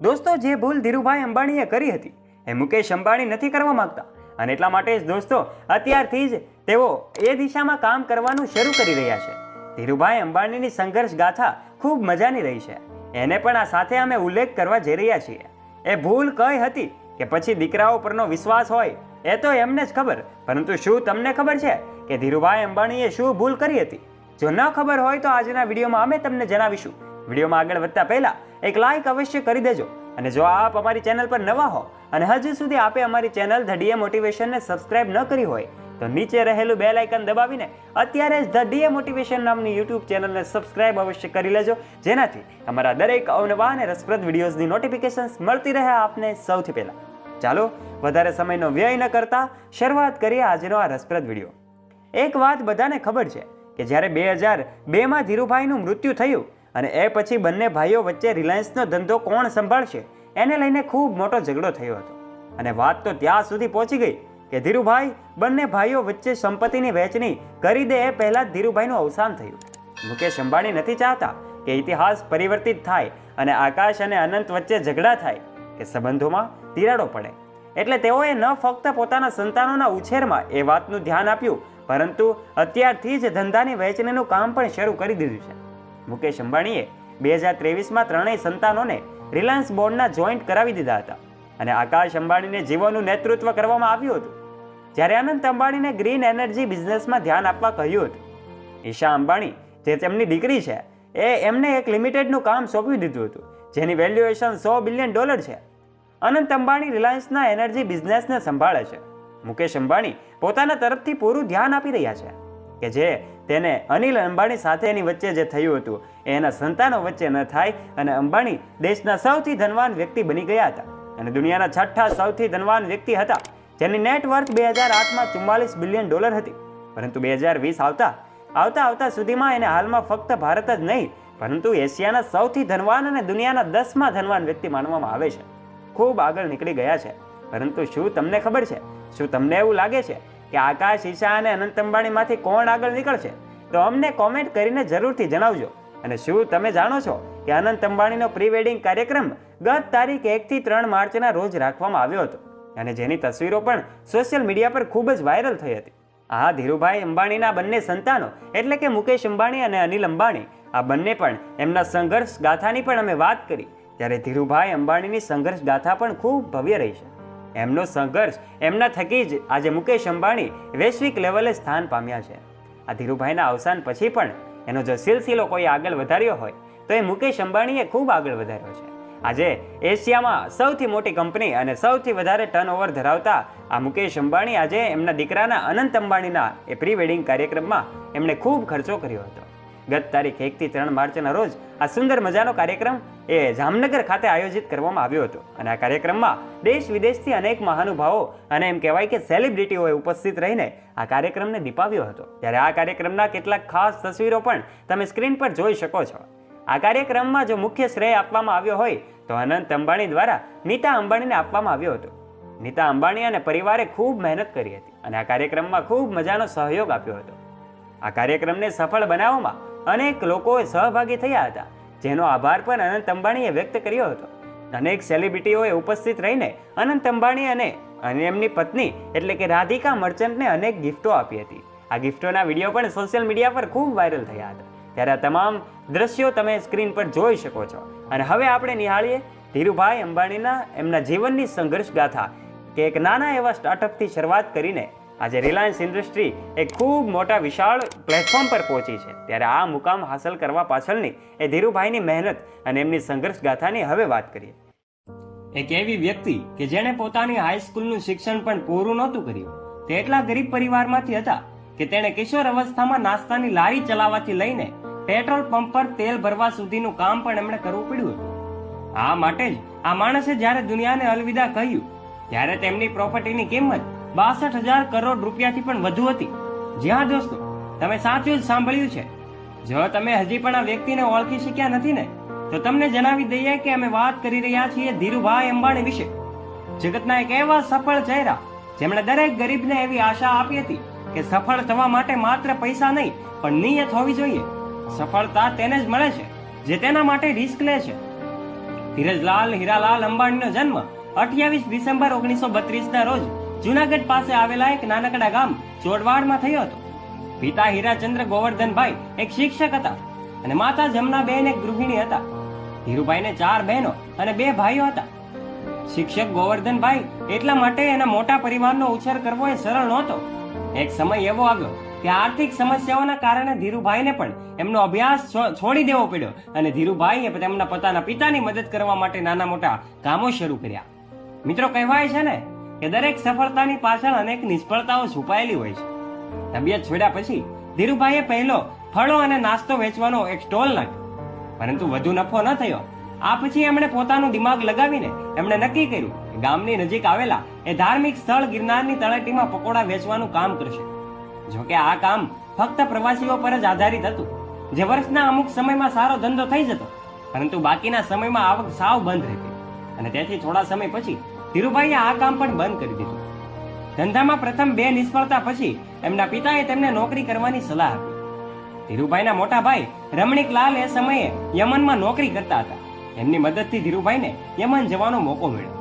દોસ્તો, જે ભૂલ ધીરુભાઈ અંબાણીએ કરી હતી, એ મુકેશ અંબાણી નથી કરવા માંગતા. અને એટલા માટે જ દોસ્તો, અત્યારથી જ તેઓ એ દિશામાં કામ કરવાનું શરૂ કરી રહ્યા છે. ધીરુભાઈ અંબાણીની સંઘર્ષ ગાથા ખૂબ મજાની રહી છે. એને પણ આ સાથે અમે ઉલ્લેખ કરવા જઈ રહ્યા છીએ. એ ભૂલ કઈ હતી કે પછી દીકરાઓ પરનો વિશ્વાસ હોય, એ તો એમને જ ખબર. પરંતુ શું તમને ખબર છે કે ધીરુભાઈ અંબાણીએ શું ભૂલ કરી હતી? જો ન ખબર હોય તો આજના વિડીયોમાં અમે તમને જણાવીશું. વિડીયોમાં આગળ વધતા પહેલાં એક લાઇક અવશ્ય કરી દેજો. અને જો આપ અમારી ચેનલ પર નવા હો અને હજુ સુધી આપે અમારી ચેનલ ધ ડીએ મોટિવેશનને સબસ્ક્રાઇબ ન કરી હોય, તો નીચે રહેલું બેલ આઇકન દબાવીને અત્યારે જ ધ ડીએ મોટિવેશન નામની યુટ્યુબ ચેનલને સબસ્ક્રાઇબ અવશ્ય કરી લેજો. જેનાથી અમારા દરેક અવનવા અને રસપ્રદ વિડીયોઝની નોટિફિકેશન્સ મળતી રહે આપને સૌથી પહેલાં. ચાલો, વધારે સમયનો વ્યય ન કરતા શરૂઆત કરીએ આજનો આ રસપ્રદ વીડિયો. એક વાત બધાને ખબર છે કે જ્યારે બે હજાર બેમાં ધીરુભાઈનું મૃત્યુ થયું અને એ પછી બંને ભાઈઓ વચ્ચે રિલાયન્સનો ધંધો કોણ સંભાળશે, એને લઈને ખૂબ મોટો ઝઘડો થયો હતો. અને વાત તો ત્યાં સુધી પહોંચી ગઈ કે ધીરુભાઈ બંને ભાઈઓ વચ્ચે સંપત્તિની વહેંચણી કરી દે એ પહેલાં જ ધીરુભાઈનું અવસાન થયું. મુકેશ અંબાણી નથી ચાહતા કે ઇતિહાસ પરિવર્તિત થાય અને આકાશ અને અનંત વચ્ચે ઝઘડા થાય, કે સંબંધોમાં તિરાડો પડે. એટલે તેઓએ ન ફક્ત પોતાના સંતાનોના ઉછેરમાં એ વાતનું ધ્યાન આપ્યું, પરંતુ અત્યારથી જ ધંધાની વહેંચણીનું કામ પણ શરૂ કરી દીધું છે. મુકેશ અંબાણીએ બે હજાર ત્રેવીસમાં ત્રણેય સંતાનોને રિલાયન્સ બોર્ડના જોઈન્ટ કરાવી દીધા હતા અને આકાશ અંબાણીને જીવનનું નેતૃત્વ કરવામાં આવ્યું હતું. જ્યારે અનંત અંબાણીને ગ્રીન એનર્જી બિઝનેસમાં ધ્યાન આપવા કહ્યું હતું. ઈશા અંબાણી, જે તેમની દીકરી છે, એ એમને એક લિમિટેડનું કામ સોંપી દીધું હતું, જેની વેલ્યુએશન સો બિલિયન ડોલર છે. અનંત અંબાણી રિલાયન્સના એનર્જી બિઝનેસને સંભાળે છે. મુકેશ અંબાણી પોતાના તરફથી પૂરું ધ્યાન આપી રહ્યા છે. કે જે તેને અનિલ અંબાણી સાથેની વચ્ચે જે થયું હતું, એ એના સંતાનો વચ્ચે ન થાય અને અંબાણી દેશના સૌથી ધનવાન વ્યક્તિ બની ગયા હતા. અને દુનિયાના છઠ્ઠા સૌથી ધનવાન વ્યક્તિ હતા, જેની નેટવર્થ બે હજાર આઠમાં ચુમ્માલીસ બિલિયન ડોલર હતી. પરંતુ બે હજાર વીસ આવતા આવતા આવતા સુધીમાં એને હાલમાં ફક્ત ભારત જ નહીં, પરંતુ એશિયાના સૌથી ધનવાન અને દુનિયાના દસમા ધનવાન વ્યક્તિ માનવામાં આવે છે. ખૂબ આગળ નીકળી ગયા છે. પરંતુ શું તમને ખબર છે? શું તમને એવું લાગે છે કે આકાશ ઈશા અને અનંત અંબાણીમાંથી કોણ આગળ નીકળશે? તો અમને કોમેન્ટ કરીને જરૂરથી જણાવજો. અને શું તમે જાણો છો કે અનંત અંબાણીનો પ્રી વેડિંગ કાર્યક્રમ ગત તારીખ એકથી ત્રણ માર્ચના રોજ રાખવામાં આવ્યો હતો? અને જેની તસવીરો પણ સોશિયલ મીડિયા પર ખૂબ જ વાયરલ થઈ હતી. આ ધીરુભાઈ અંબાણીના બંને સંતાનો, એટલે કે મુકેશ અંબાણી અને અનિલ અંબાણી, આ બંને પણ એમના સંઘર્ષ ગાથાની પણ અમે વાત કરી, ત્યારે ધીરુભાઈ અંબાણીની સંઘર્ષ ગાથા પણ ખૂબ ભવ્ય રહી છે. એમનો સંઘર્ષ એમના થકી જ આજે મુકેશ અંબાણી વૈશ્વિક લેવલે સ્થાન પામ્યા છે. આ ધીરુભાઈના અવસાન પછી પણ એનો જો સિલસિલો કોઈ આગળ વધાર્યો હોય, તો એ મુકેશ અંબાણીએ ખૂબ આગળ વધાર્યો છે. આજે એશિયામાં સૌથી મોટી કંપની અને સૌથી વધારે ટર્નઓવર ધરાવતા આ મુકેશ અંબાણી આજે એમના દીકરાના અનંત અંબાણીના એ પ્રી વેડિંગ કાર્યક્રમમાં એમણે ખૂબ ખર્ચો કર્યો હતો. ગત તારીખ એકથી ત્રણ માર્ચના રોજ આ સુંદર મજાનો કાર્યક્રમ એ જામનગર ખાતે આયોજિત કરવામાં આવ્યો હતો. અને આ કાર્યક્રમમાં દેશ વિદેશથી અનેક મહાનુભાવો અને એમ કહેવાય કે સેલિબ્રિટીઓએ ઉપસ્થિત રહીને આ કાર્યક્રમને દીપાવ્યો હતો. ત્યારે આ કાર્યક્રમના કેટલાક ખાસ તસવીરો પણ તમે સ્ક્રીન પર જોઈ શકો છો. આ કાર્યક્રમમાં જો મુખ્ય શ્રેય આપવામાં આવ્યો હોય, તો અનંત અંબાણી દ્વારા નીતા અંબાણીને આપવામાં આવ્યો હતો. નીતા અંબાણી અને પરિવારે ખૂબ મહેનત કરી હતી અને આ કાર્યક્રમમાં ખૂબ મજાનો સહયોગ આપ્યો હતો. આ કાર્યક્રમને સફળ બનાવવામાં અનેક લોકોએ સહભાગી થયા હતા. જેનો આભાર પણ અનંત અંબાણીએ વ્યક્ત કર્યો હતો. અનેક સેલિબ્રિટીઓએ ઉપસ્થિત રહીને અનંત અંબાણી અને અને એમની પત્ની એટલે કે રાધિકા મર્ચન્ટને અનેક ગિફ્ટો આપી હતી. આ ગિફ્ટોના વીડિયો પણ સોશિયલ મીડિયા પર ખૂબ વાયરલ થયા હતા. ત્યારે આ તમામ દ્રશ્યો તમે સ્ક્રીન પર જોઈ શકો છો. અને હવે આપણે નિહાળીએ ધીરુભાઈ અંબાણીના એમના જીવનની સંઘર્ષ ગાથા કે એક નાના એવા સ્ટાર્ટઅપથી શરૂઆત કરીને આજે રિલાયન્સ ઇન્ડસ્ટ્રી એ ખૂબ મોટા વિશાળ પ્લેટફોર્મ પર પહોંચી છે. ત્યારે આ મુકામ હાંસલ કરવા પાછળની એ ધીરુભાઈની મહેનત અને એમની સંઘર્ષ ગાથાની હવે વાત કરીએ. એક એવી વ્યક્તિ કે જેણે પોતાની હાઈસ્કૂલનું શિક્ષણ પણ પૂરું નહોતું કર્યું. તે એટલા ગરીબ પરિવારમાંથી હતા કે તેણે કિશોર અવસ્થામાં નાસ્તાની લારી ચલાવવાથી લઈને પેટ્રોલ પંપ પર તેલ ભરવા સુધીનું કામ પણ એમણે કરવું પડ્યું હતું. આ માટે જ આ માણસે જ્યારે દુનિયાને અલવિદા કહ્યું, ત્યારે તેમની પ્રોપર્ટીની કિંમત બાસઠ હજાર કરોડ રૂપિયાથી પણ વધુ હતી. જ્યાં દોસ્તો, તમે સાચું જ સાંભળ્યું છે. જો તમે હજી પણ આ વ્યક્તિને ઓળખી શક્યા નથી ને, તો તમને જણાવી દઈએ કે અમે વાત કરી રહ્યા છીએ ધીરુભાઈ અંબાણી વિશે. જગતના એક એવા સફળ ચહેરા, જેમણે દરેક ગરીબને એવી આશા આપી હતી કે સફળ થવા માટે માત્ર પૈસા નહીં, પણ નિયત હોવી જોઈએ. સફળતા તેને જ મળે છે, જે તેના માટે રિસ્ક લે છે. ધીરજલાલ હીરાલાલ અંબાણીનો જન્મ અઠ્યાવીસ ડિસેમ્બર ઓગણીસો બત્રીસના રોજ જુનાગઢ પાસે આવેલા એક નાનકડા ગામ ચોડવાડમાં થયો હતો. પિતા હીરાચંદ્ર ગોવર્ધનભાઈ એક શિક્ષક હતા અને માતા જમનાબેન એક ગૃહિણી હતા. ધીરુભાઈને ચાર બહેનો અને બે ભાઈઓ હતા. શિક્ષક ગોવર્ધનભાઈ એટલા માટે એના મોટા પરિવારનો ઉછેર કરવો એ સરળ નહોતો. એક સમય એવો આવ્યો કે આર્થિક સમસ્યાઓના કારણે ધીરુભાઈને પણ એમનો અભ્યાસ છોડી દેવો પડ્યો અને ધીરુભાઈએ તેમના પોતાના પિતાની મદદ કરવા માટે નાના મોટા કામો શરૂ કર્યા. મિત્રો, કહેવાય છે ને કે દરેક સફળતાની પાછળ અનેક નિષ્ફળતાઓ છુપાયેલી હોય છે. તબિયત છોડ્યા પછી ધીરુભાઈએ પહેલો ફળો અને નાસ્તો વેચવાનો એક સ્ટોલ નાખ્યો. પરંતુ વધુ નફો ન થયો. આ પછી એમણે પોતાનું દિમાગ લગાવીને એમણે નક્કી કર્યું કે ગામની નજીક આવેલા એ ધાર્મિક સ્થળ ગિરનારની તળેટીમાં પકોડા વેચવાનું કામ કરશે. જોકે આ કામ ફક્ત પ્રવાસીઓ પર જ આધારિત હતું. જે વર્ષના અમુક સમયમાં સારો ધંધો થઈ જતો, પરંતુ બાકીના સમયમાં આવક સાવ બંધ રહેતી અને તેથી થોડા સમય પછી ધીરુભાઈએ આ કામ પણ બંધ કરી દીધું. ધંધામાં પ્રથમ બે નિષ્ફળતા પછી એમના પિતાએ તેમને નોકરી કરવાની સલાહ આપી. ધીરુભાઈના મોટા ભાઈ રમણીકલાલ એ સમયે યમનમાં નોકરી કરતા હતા. એમની મદદથી ધીરુભાઈને યમન જવાનો મોકો મળ્યો.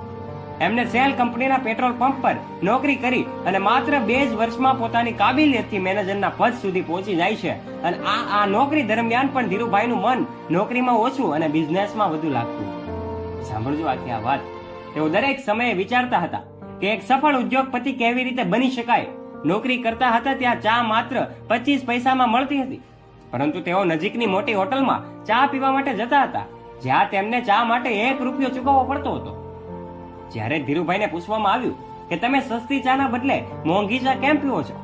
એમને સેલ કંપનીના પેટ્રોલ પંપ પર નોકરી કરી અને માત્ર બે જ વર્ષમાં પોતાની કાબિલિયતથી મેનેજરના પદ સુધી પહોંચી જાય છે અને આ આ નોકરી દરમિયાન પણ ધીરુભાઈનું મન નોકરીમાં ઓછું અને બિઝનેસમાં વધુ લાગતું. સાંભળજો આખી આ વાત. તેઓ દરેક સમયે વિચારતા હતા કે એક સફળ ઉદ્યોગપતિ કેવી રીતે બની શકાય? નોકરી કરતા હતા ત્યાં ચા માત્ર પચીસ પૈસામાં મળતી હતી. પરંતુ તેઓ નજીકની મોટી હોટલમાં ચા પીવા માટે જતા હતા, જ્યાં તેમને ચા માટે એક રૂપિયો ચૂકવવો પડતો હતો. જ્યારે ધીરુભાઈને પૂછવામાં આવ્યું કે તમે સસ્તી ચાના બદલે મોંઘી ચા કેમ પીવો છો?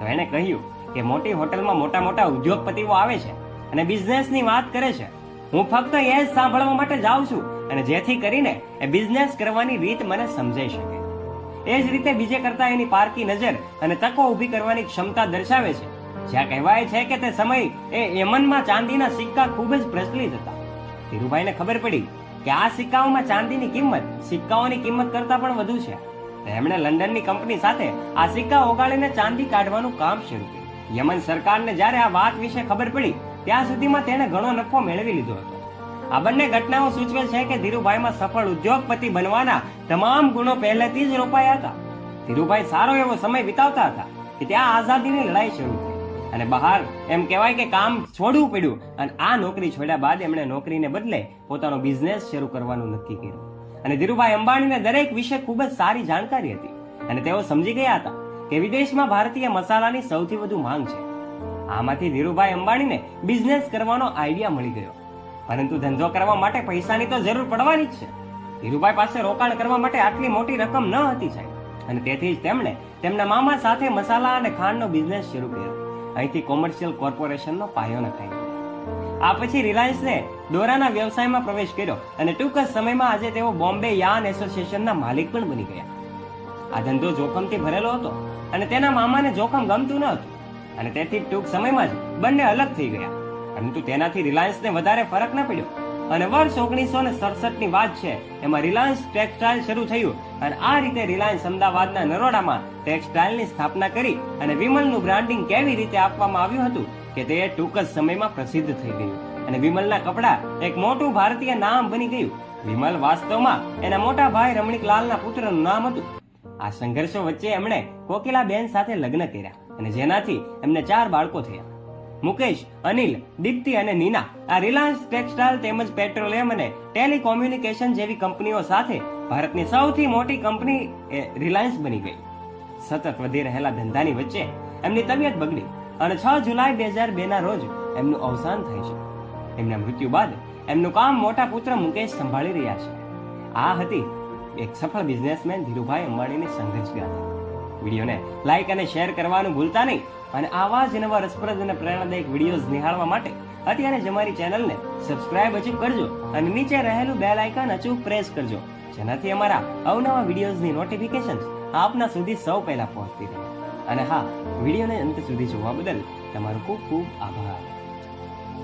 તો એણે કહ્યું કે મોટી હોટલમાં મોટા મોટા ઉદ્યોગપતિઓ આવે છે અને બિઝનેસની વાત કરે છે. હું ફક્ત એ જ સાંભળવા માટે જાઉં છું અને જેથી કરીને એ બિઝનેસ કરવાની રીત મને સમજાઈ શકે. એ જ રીતે બીજે કરતા એની પારકી નજર અને તકો ઊભી કરવાની ક્ષમતા દર્શાવે છે. જ્યાં કહેવાય છે કે તે સમય એ યમનમાં ચાંદીના સિક્કા ખૂબ જ પ્રચલિત હતા. ધીરુભાઈને ખબર પડી કે આ સિક્કાઓમાં ચાંદીની કિંમત સિક્કાઓની કિંમત કરતા પણ વધુ છે. એમણે લંડનની કંપની સાથે આ સિક્કા ઓગાળીને ચાંદી કાઢવાનું કામ શરૂ કર્યું. યમન સરકારને જ્યારે આ વાત વિશે ખબર પડી, ત્યાં સુધીમાં તેણે ઘણો નફો મેળવી લીધો હતો. આ બંને ઘટનાઓ સૂચવે છે કે ધીરુભાઈમાં સફળ ઉદ્યોગપતિ બનવાના તમામ ગુણો પહેલેથી જ રોપાયા હતા. ધીરુભાઈ સારો એવો સમય વિતાવતા હતા કે ત્યાં આઝાદીની લડાઈ શરૂ થઈ. અને બહાર એમ કહેવાય કે કામ છોડવું પડ્યું અને આ નોકરી છોડ્યા બાદ એમણે નોકરીને બદલે પોતાનો બિઝનેસ શરૂ કરવાનું નક્કી કર્યું. અને ધીરુભાઈ અંબાણીને દરેક વિશે ખૂબ જ સારી જાણકારી હતી. અને તેઓ સમજી ગયા હતા કે વિદેશમાં ભારતીય મસાલાની સૌથી વધુ માંગ છે. આમાંથી ધીરુભાઈ અંબાણીને બિઝનેસ કરવાનો આઈડિયા મળી ગયો. પરંતુ ધંધો કરવા માટે પૈસાની તો જરૂર પડવાની જ છે. ધીરુભાઈ પાસે રોકાણ કરવા માટે આટલી મોટી રકમ ન હતી સાહેબ. અને તેથી જ તેમણે તેમના મામા સાથે મસાલા અને ખાંડનો બિઝનેસ શરૂ કર્યો. અહીંથી કોમર્શિયલ કોર્પોરેશનનો પાયો નખાઈ આ પછી રિલાયન્સને દોરાના વ્યવસાયમાં પ્રવેશ કર્યો અને ટૂંક જ સમયમાં આજે તેઓ બોમ્બે યાન એસોસિએશનના માલિક પણ બની ગયા. આ ધંધો જોખમથી ભરેલો હતો અને તેના મામાને જોખમ ગમતું ન હતું. અને તેથી ટૂંક સમયમાં જ બંને અલગ થઈ ગયા. પરંતુ તેનાથી રિલાયન્સને વધારે ફરક ન પડ્યો. અને વર્ષ ઓગણીસો ને સડસઠની વાત છે, એમાં રિલાયન્સ ટેક્સટાઇલ શરૂ થયું અને આ રીતે રિલાયન્સ અમદાવાદના નરોડામાં ટેક્સટાઇલની સ્થાપના કરી અને વિમલનું બ્રાન્ડિંગ કેવી રીતે આપવામાં આવ્યું હતું કે તે ટૂંક જ સમયમાં પ્રસિદ્ધ થઈ ગયું. અને વિમલના કપડા એક મોટું ભારતીય નામ બની ગયું. વિમલ વાસ્તવમાં એના મોટા ભાઈ રમણીકલાલના પુત્રનું નામ હતું. આ સંઘર્ષો વચ્ચે એમણે કોકિલાબેન સાથે લગ્ન કર્યા અને જેનાથી એમને ચાર બાળકો થયા. મુકેશ, અનિલ, દીપ્તિ અને નીના. આ રિલાયન્સ ટેક્સટાઇલ તેમજ પેટ્રોલિયમ અને ટેલિકોમ્યુનિકેશન જેવી કંપનીઓ સાથે ભારતની સૌથી મોટી કંપની રિલાયન્સ બની ગઈ. સતત વધી રહેલા ધંધાની વચ્ચે એમની તબિયત બગડી અને છ જુલાઈ બે હજાર બે ના રોજ એમનું અવસાન થાય છે. એમના મૃત્યુ બાદ એમનું કામ મોટા પુત્ર મુકેશ સંભાળી રહ્યા છે. આ હતી એક સફળ બિઝનેસમેન ધીરુભાઈ અંબાણીની સંઘર્ષ ગાથા વિડીયોને લાઈક અને શેર કરવાનું ભૂલતા નહીં. અને આવા જ નવા રસપ્રદ અને પ્રેરણાદાયક વિડીયોઝ નિહાળવા માટે અત્યારે જ અમારી ચેનલને સબસ્ક્રાઇબ અચૂક કરજો અને નીચે રહેલું બેલ આઇકન અચૂક પ્રેસ કરજો. જેનાથી અમારા અવનવા વિડીયોઝની નોટિફિકેશન આપના સુધી સૌ પહેલા પહોંચતી રહે. અને હા, વિડીયોને અંત સુધી જોવા બદલ તમારો ખૂબ ખૂબ આભાર.